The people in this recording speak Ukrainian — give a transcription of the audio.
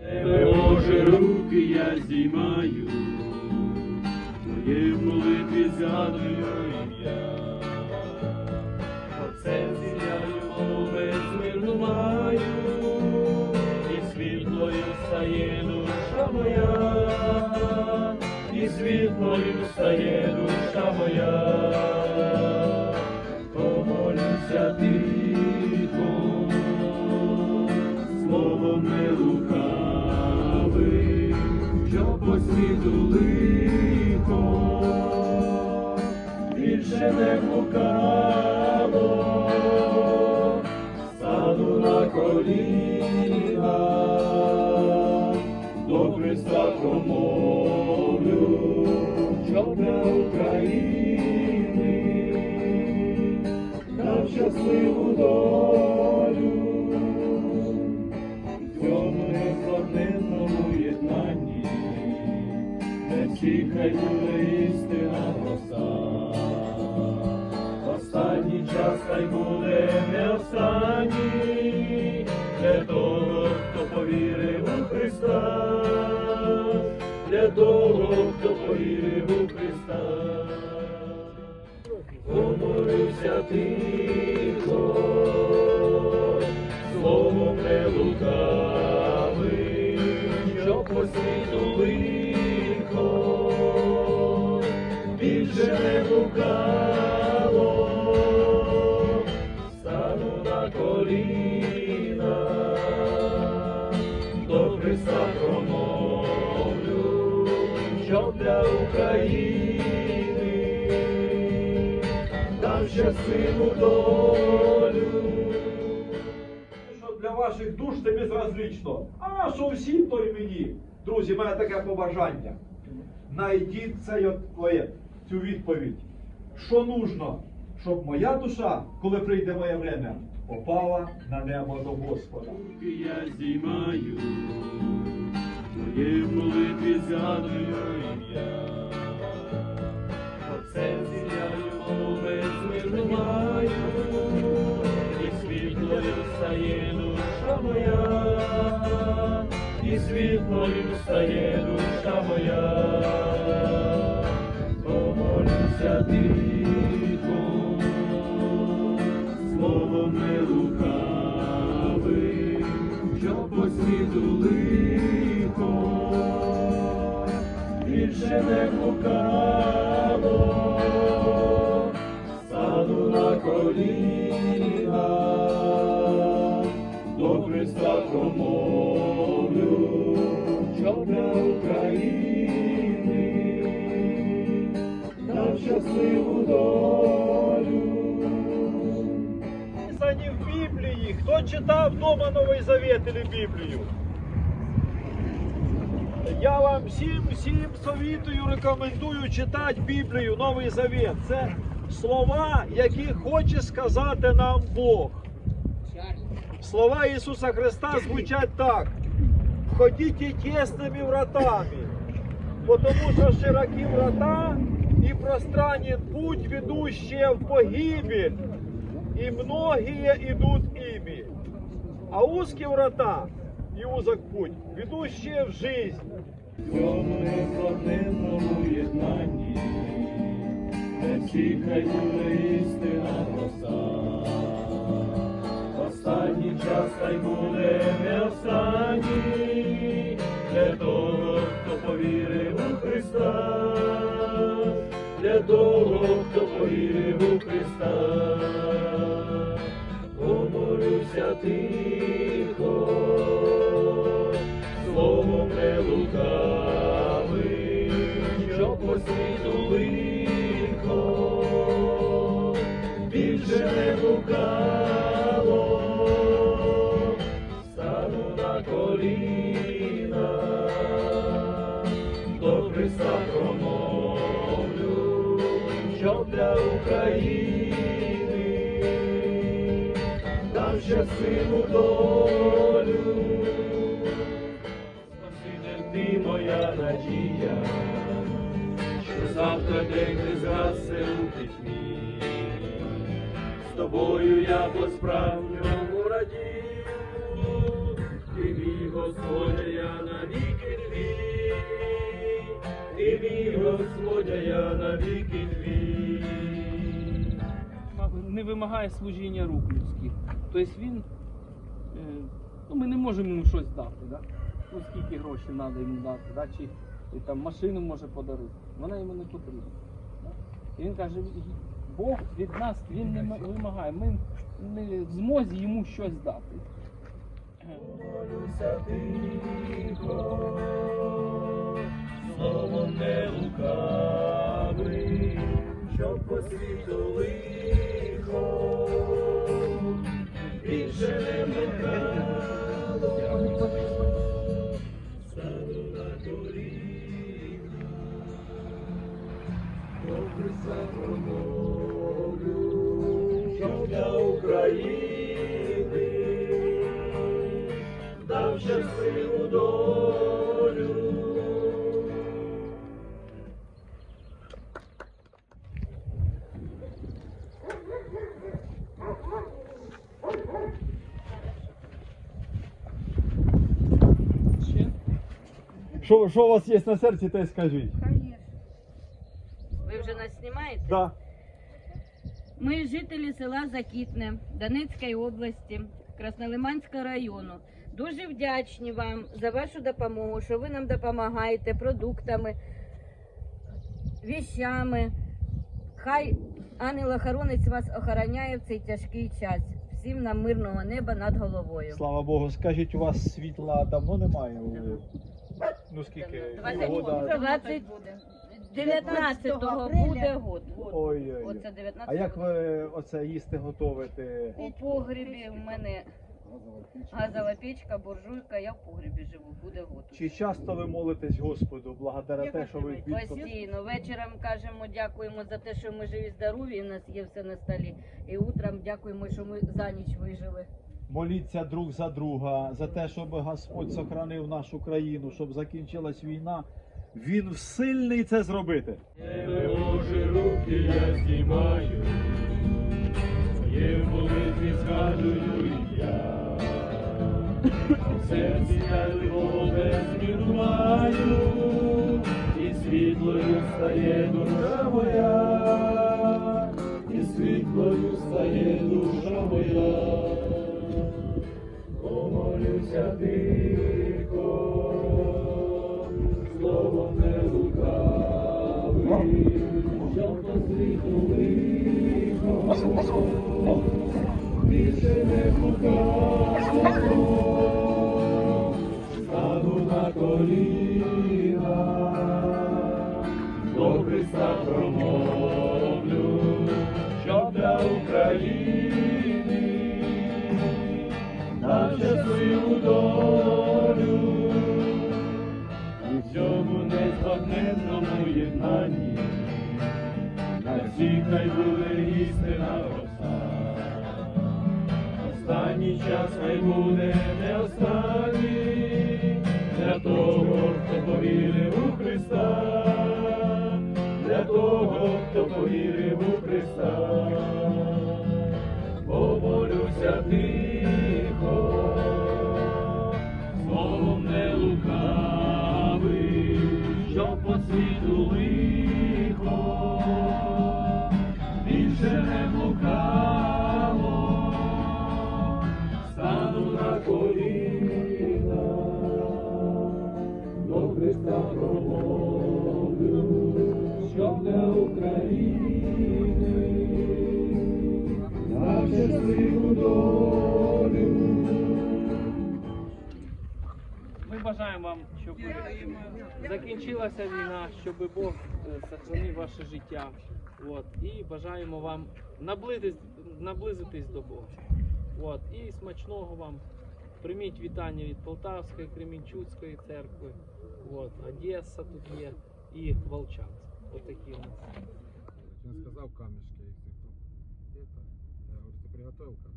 Тебе, Боже, руки я здіймаю, Твоє молитві згадую ім'я. Серці я його безмірну маю, і світлою стає душа моя, і світлою стає душа моя, світу лихо, більше не блукало, стану на коліна, до Христа промовлю, що для України дав щасливу долю хай буде істина проста. Останній час хай буде не останній, для того, хто повірив у Христа, для того, хто повірив у Христа. Помолився тихо, словом не лукавим, що для України дав щасливу долю. що для ваших душ це безразлично. А що всім, то й мені. Друзі, в мене таке побажання. Найдіть цей от поет, цю відповідь. Що нужно, щоб моя душа, коли прийде моє время, попала на небо до Господа. Я здіймаю, Твоє в молитві згадую ім'я. От серці я його безмірно маю, і світлою стає душа моя, і світлою стає душа моя. Помолюся тихо, словом не лукавим, що по не стану на коліна, до Христа промовлю, що для України дав щасливу долю. Написані в Біблії. Хто читав вдома Новий Завет или Біблію? Я вам всім всім совітую, рекомендую читати Біблію, Новий Завет. Це слова, які хоче сказати нам Бог. Слова Ісуса Христа звучать так. Входіть тесними вратами, потому что широки врата и пространен путь, ведущий в погибель, и многие идут ими. А узкие врата и узок путь, ведущие в жизнь. В цьому незламненному єднанні, де всі хай істина проста. Останній час хай буде не останній, для того, хто повірив у Христа, для того, хто повірив у Христа. Помолюся тихо, не що по світу лихо, більше не лукало, стану на коліна, до Христа промовлю, що для України дав щасливу долю. надія, що завтра день не згасе у пітьмі. З тобою я по справжньому радію, ти мій Господь, я навіки твій, ти мій Господь, я навіки твій. Не вимагає служіння рук людських. Тобто він, е, ну ми не можемо йому щось дати. Да? Ну скільки грошей треба йому дати, да? чи і там машину може подарувати. Вона йому не потрібна. Да? І він каже, Бог від нас він не вимагає, ми не в змозі йому щось дати. Словом не лукавий, щоб по світу лихо, більше не блукало, до Христа промовлю, щоб для України дав щасливу долю. Ще? Що, що у вас є на серці, те й скажіть. Да. Ми жителі села Закітне Донецької області, Краснолиманського району. Дуже вдячні вам за вашу допомогу, що ви нам допомагаєте продуктами, віщами. Хай ангел-охоронець вас охороняє в цей тяжкий час. Всім нам мирного неба над головою. Слава Богу, скажіть, у вас світла давно немає? Ну скільки? Года? 20... 19-го буде год. Ой-ой. Оце 19 А як ви оце їсти готовите? У погребі в мене газова печка, буржуйка, я в погребі живу, буде год. Чи часто ви молитесь Господу, благодаря те, що ви відпо- Постійно. Вечором кажемо, дякуємо за те, що ми живі, здорові, і в нас є все на столі. І утром дякуємо, що ми за ніч вижили. моліться друг за друга, за те, щоб Господь сохранив нашу країну, щоб закінчилась війна. Він сильний це зробити. Боже, руки я знімаю, Твоє в молитві згадую я. Серці я любове змінуваю, і світлою стає душа моя, і світлою стає душа моя. Помолюся тихо, більше не Христа, для того, хто повірив у Христа. Помолюся тихо, Ми бажаємо вам, щоб закінчилася війна, щоб Бог е, сохранив ваше життя. От. І бажаємо вам наблизитись, наблизитись до Бога. От. І смачного вам. Прийміть вітання від Полтавської, Кремінчуцької церкви, от. Одеса тут є і Волчанськ. Отакі у нас. Он сказал камешки, если